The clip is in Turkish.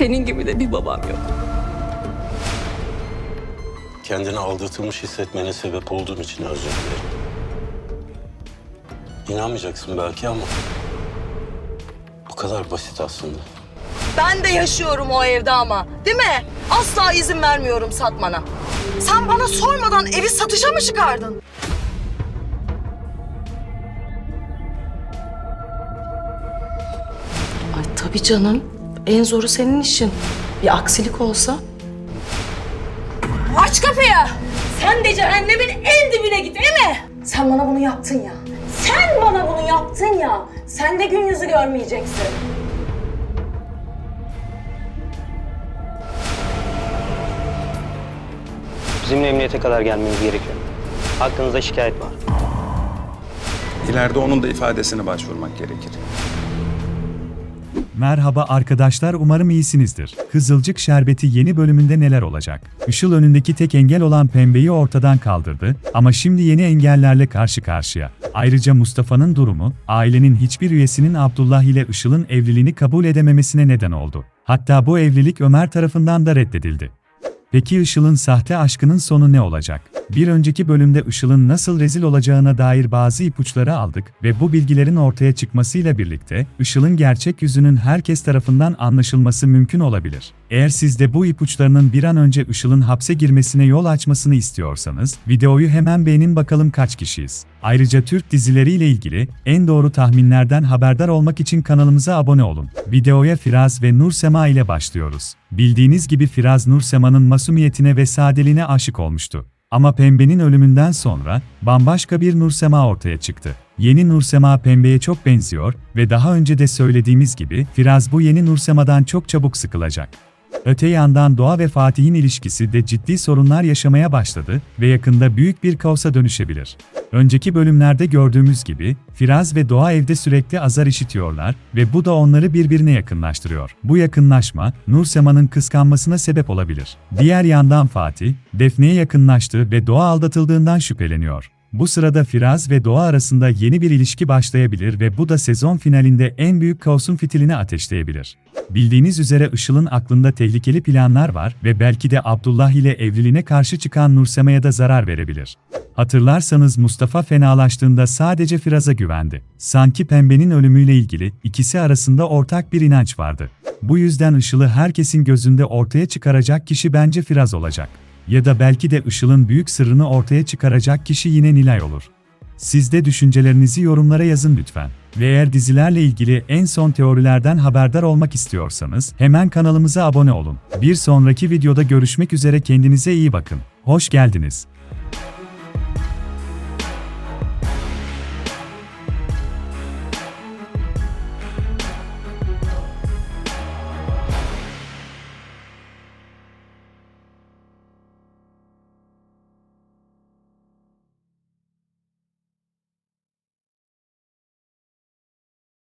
Senin gibi de bir babam yok. Kendini aldatılmış hissetmene sebep olduğum için özür dilerim. İnanmayacaksın belki ama bu kadar basit aslında. Ben de yaşıyorum o evde ama. Değil mi? Asla izin vermiyorum satmana. Sen bana sormadan evi satışa mı çıkardın? Ay tabii canım. En zoru senin işin. Bir aksilik olsa. Aç kapıyı. Sen de cehennemin en dibine git değil mi? Sen bana bunu yaptın ya. Sen bana bunu yaptın ya. Sen de gün yüzü görmeyeceksin. Bizimle emniyete kadar gelmeniz gerekiyor. Hakkınızda şikayet var. İleride onun da ifadesine başvurmak gerekir. Merhaba arkadaşlar umarım iyisinizdir. Kızılcık Şerbeti yeni bölümünde neler olacak? Işıl önündeki tek engel olan pembeyi ortadan kaldırdı ama şimdi yeni engellerle karşı karşıya. Ayrıca Mustafa'nın durumu, ailenin hiçbir üyesinin Abdullah ile Işıl'ın evliliğini kabul edememesine neden oldu. Hatta bu evlilik Ömer tarafından da reddedildi. Peki Işıl'ın sahte aşkının sonu ne olacak? Bir önceki bölümde Işıl'ın nasıl rezil olacağına dair bazı ipuçları aldık ve bu bilgilerin ortaya çıkmasıyla birlikte Işıl'ın gerçek yüzünün herkes tarafından anlaşılması mümkün olabilir. Eğer siz de bu ipuçlarının bir an önce Işıl'ın hapse girmesine yol açmasını istiyorsanız, videoyu hemen beğenin bakalım kaç kişiyiz. Ayrıca Türk dizileriyle ilgili en doğru tahminlerden haberdar olmak için kanalımıza abone olun. Videoya Firaz ve Nur Sema ile başlıyoruz. Bildiğiniz gibi Firaz Nur Sema'nın masumiyetine ve sadeliğine aşık olmuştu. Ama Pembe'nin ölümünden sonra bambaşka bir Nursema ortaya çıktı. Yeni Nursema Pembe'ye çok benziyor ve daha önce de söylediğimiz gibi Firaz bu yeni Nursema'dan çok çabuk sıkılacak. Öte yandan Doğa ve Fatih'in ilişkisi de ciddi sorunlar yaşamaya başladı ve yakında büyük bir kaosa dönüşebilir. Önceki bölümlerde gördüğümüz gibi Firaz ve Doğa evde sürekli azar işitiyorlar ve bu da onları birbirine yakınlaştırıyor. Bu yakınlaşma Nursema'nın kıskanmasına sebep olabilir. Diğer yandan Fatih, Defne'ye yakınlaştı ve Doğa aldatıldığından şüpheleniyor. Bu sırada Firaz ve Doğa arasında yeni bir ilişki başlayabilir ve bu da sezon finalinde en büyük kaosun fitilini ateşleyebilir. Bildiğiniz üzere Işıl'ın aklında tehlikeli planlar var ve belki de Abdullah ile evliliğine karşı çıkan Nursema'ya da zarar verebilir. Hatırlarsanız Mustafa fenalaştığında sadece Firaz'a güvendi. Sanki Pembe'nin ölümüyle ilgili ikisi arasında ortak bir inanç vardı. Bu yüzden Işıl'ı herkesin gözünde ortaya çıkaracak kişi bence Firaz olacak. Ya da belki de Işıl'ın büyük sırrını ortaya çıkaracak kişi yine Nilay olur. Siz de düşüncelerinizi yorumlara yazın lütfen. Ve eğer dizilerle ilgili en son teorilerden haberdar olmak istiyorsanız hemen kanalımıza abone olun. Bir sonraki videoda görüşmek üzere kendinize iyi bakın. Hoş geldiniz.